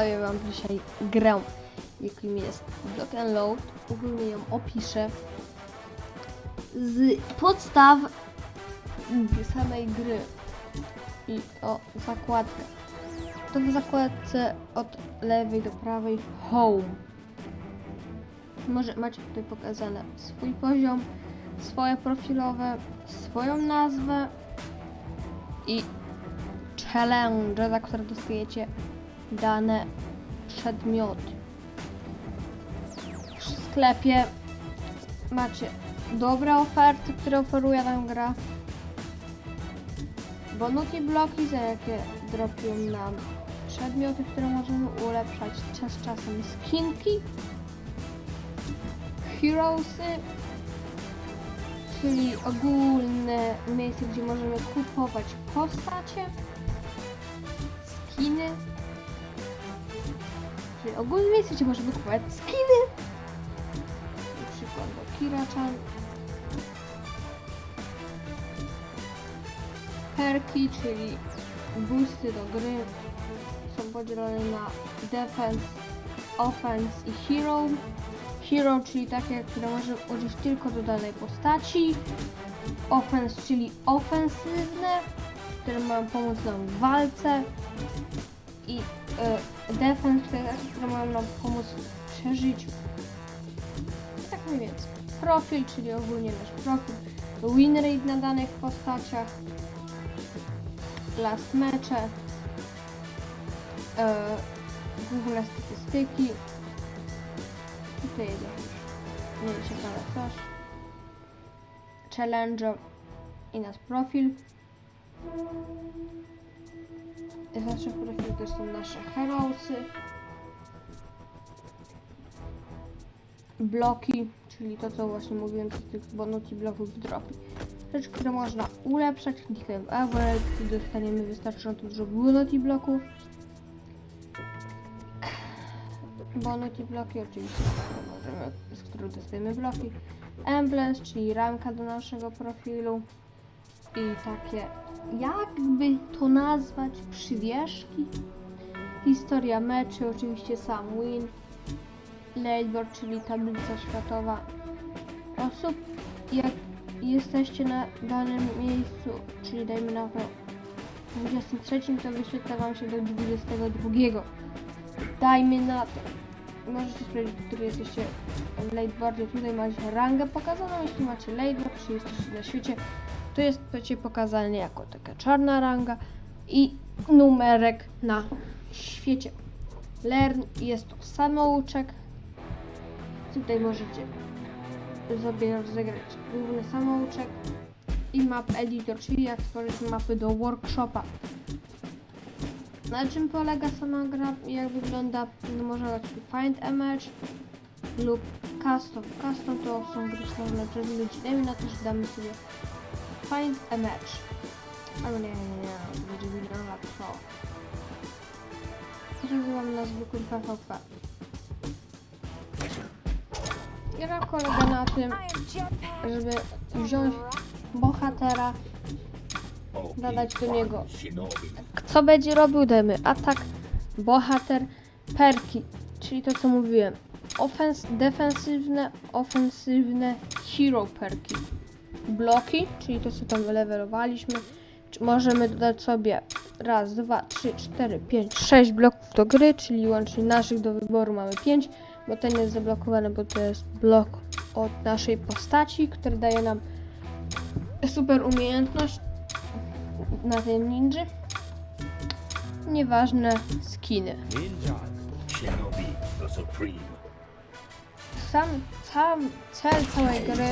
przedstawię wam dzisiaj grę, jakim jest Block and Load. Ogólnie ją opiszę z podstaw samej gry i o zakładkę. To w zakładce od lewej do prawej Home. Może macie tutaj pokazane swój poziom, swoje profilowe, swoją nazwę i challenge, za które dostajecie dane przedmioty. W sklepie macie dobre oferty, które oferuje nam gra. Bonuki bloki, za jakie dropią nam przedmioty, które możemy ulepszać czas czasem skinki. Heroesy, czyli ogólne miejsce, gdzie możemy kupować postacie, skiny, czyli ogólne miejsce, gdzie możemy kupować skiny, na przykład do Kira-chan, perki, czyli boosty do gry, są podzielone na defense, offense i hero. Hero, czyli takie, które możemy użyć tylko do danej postaci. Offense, czyli ofensywne, które mają pomóc nam w walce. I e, defense, które, mają nam pomóc w przeżyciu. I tak mniej więcej. Profil, czyli ogólnie nasz profil. Win rate na danych postaciach. Last mecze. E, główne statystyki. Tutaj jest jakiś nie ciekawe coś. Challenge i nasz profil. Z naszych profili to są nasze heroesy. Bloki, czyli to co właśnie mówiłem z tych bonus i bloków dropi. Rzeczy, które można ulepszać, klikając w average, dostaniemy wystarczająco dużo bonus i bloków. Bonus i bloki oczywiście, możemy, z których dostajemy bloki. Emblems, czyli ramka do naszego profilu. I takie, jakby to nazwać, przywieszki. Historia meczy, oczywiście sam win. Leaderboard, czyli tablica światowa osób. Jak jesteście na danym miejscu, czyli dajmy na to 23, to wyświetla Wam się do 22. Dajmy na to. Możecie sprawdzić, który jesteście w leaderboardzie. Tutaj macie rangę pokazaną, jeśli macie leaderboard, czyli jesteście na świecie, to jest Ci pokazane jako taka czarna ranga i numerek na świecie. Learn jest to samouczek. Tutaj możecie sobie rozegrać główny samouczek i map editor, czyli jak stworzyć mapy do workshopa. Na czym polega sama gra jak wygląda? No, można tu find image lub custom. Custom to są gry stworzone przez ludzi. Dajmy na to, że damy sobie find image. Albo nie, nie, nie, będzie wyglądała to. Nazywam na zwykłym PvP. Gra polega na tym, żeby wziąć bohatera, dodać do niego co będzie robił, dajmy atak, bohater, perki, czyli to co mówiłem. Ofens defensywne, ofensywne hero perki. Bloki, czyli to co tam levelowaliśmy. Czy Możemy dodać sobie raz, dwa, trzy, cztery, pięć, sześć bloków do gry, czyli łącznie naszych do wyboru mamy pięć, bo ten jest zablokowany, bo to jest blok od naszej postaci, który daje nam super umiejętność na tym ninja. Nieważne skiny. Sam, sam cel całej gry,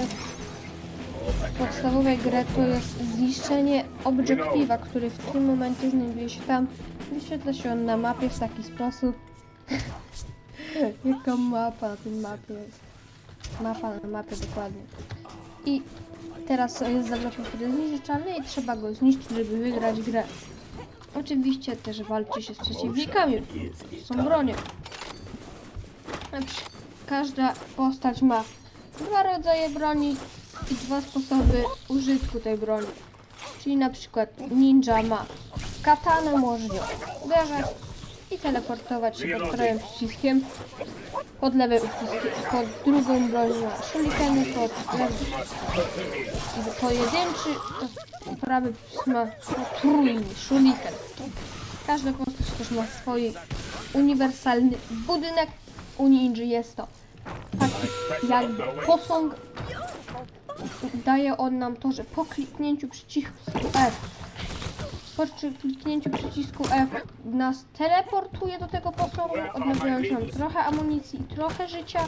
podstawowej gry to jest zniszczenie obiektywa, który w tym momencie znajduje się tam. Wyświetla się on na mapie w taki sposób. Jaka mapa na tym mapie jest? Mapa na mapie dokładnie. I teraz jest zablokowany który jest zniszczalny i trzeba go zniszczyć, żeby wygrać grę. Oczywiście też walczy się z przeciwnikami. Są bronie. Każda postać ma dwa rodzaje broni i dwa sposoby użytku tej broni. Czyli na przykład ninja ma katanę, może nią uderzać, i teleportować się pod prawym przyciskiem, pod lewym przyciskiem, pod drugą broń na shurikeny, pod lewy pojedynczy, to prawy ma potrójny shuriken. Każda postać też ma swój uniwersalny budynek. U ninja jest to taki jakby posąg. Daje on nam to, że po kliknięciu przycisku F po kliknięciu przycisku F nas teleportuje do tego posągu, odnawiając nam trochę amunicji i trochę życia.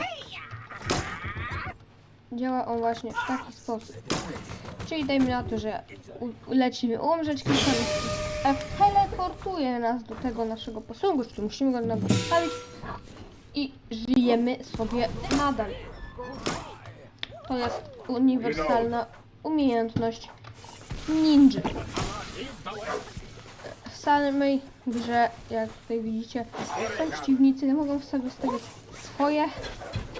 Działa on właśnie w taki sposób. Czyli dajmy na to, że lecimy umrzeć razy. F teleportuje nas do tego naszego posągu, czyli musimy go nam i żyjemy sobie nadal. To jest uniwersalna umiejętność ninja. W samej grze, jak tutaj widzicie, są przeciwnicy, mogą sobie stawiać swoje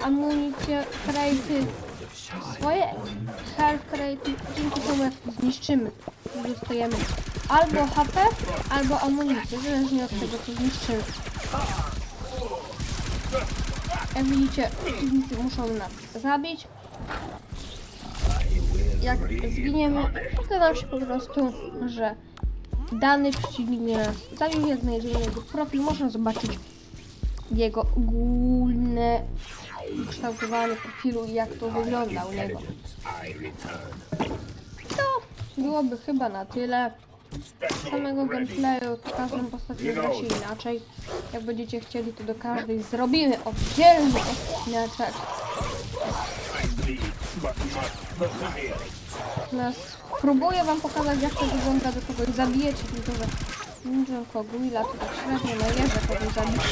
amunicje, krejty, swoje health crate, dzięki temu jak zniszczymy, dostajemy albo HP, albo amunicję, zależnie od tego co zniszczymy. Jak widzicie, przeciwnicy muszą nas zabić. Jak zginiemy, nam się po prostu, że dany przeciwnik nas zabił, jak znajdziemy jego profil, można zobaczyć jego ogólne kształtowanie profilu i jak to wygląda u niego. To byłoby chyba na tyle. Samego gameplayu to każdą postacią gra się inaczej. Jak będziecie chcieli, to do każdej zrobimy oddzielny odcineczek. Próbuję wam pokazać jak to wygląda, do kogoś zabijecie, że Ninja Kogwilla to tak średnio najeżdża kogoś zabić.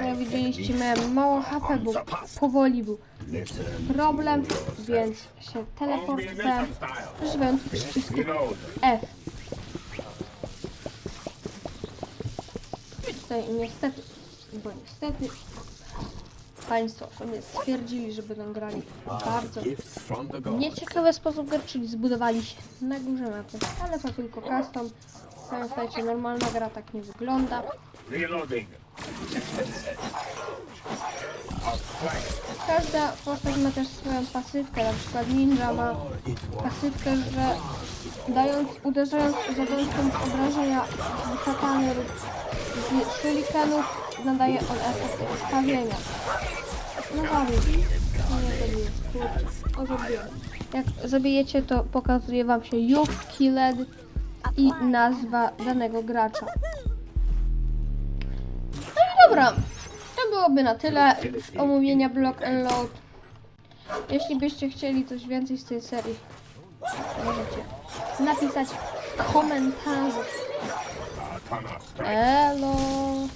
Jak widzieliście, miałem mało HP, bo powoli był problem, więc się teleportowałem, używając przycisku. F. Tutaj niestety, bo niestety Państwo sobie stwierdzili, że będą grali w bardzo nieciekawy sposób gry, czyli zbudowali się na górze mapy, ale to tylko custom. W świecie normalna gra tak nie wygląda. Reloading. Każda postać ma też swoją pasywkę, na przykład ninja ma pasywkę, że dając, uderzając, zadając punkt obrażenia z katany lub z shurikenów, nadaje on efekt stawienia. No. No nie. Jak zabijecie, to pokazuje wam się you've killed i nazwa danego gracza. No i dobra. To byłoby na tyle omówienia Block and Load. Jeśli byście chcieli coś więcej z tej serii, możecie napisać strike. Elo.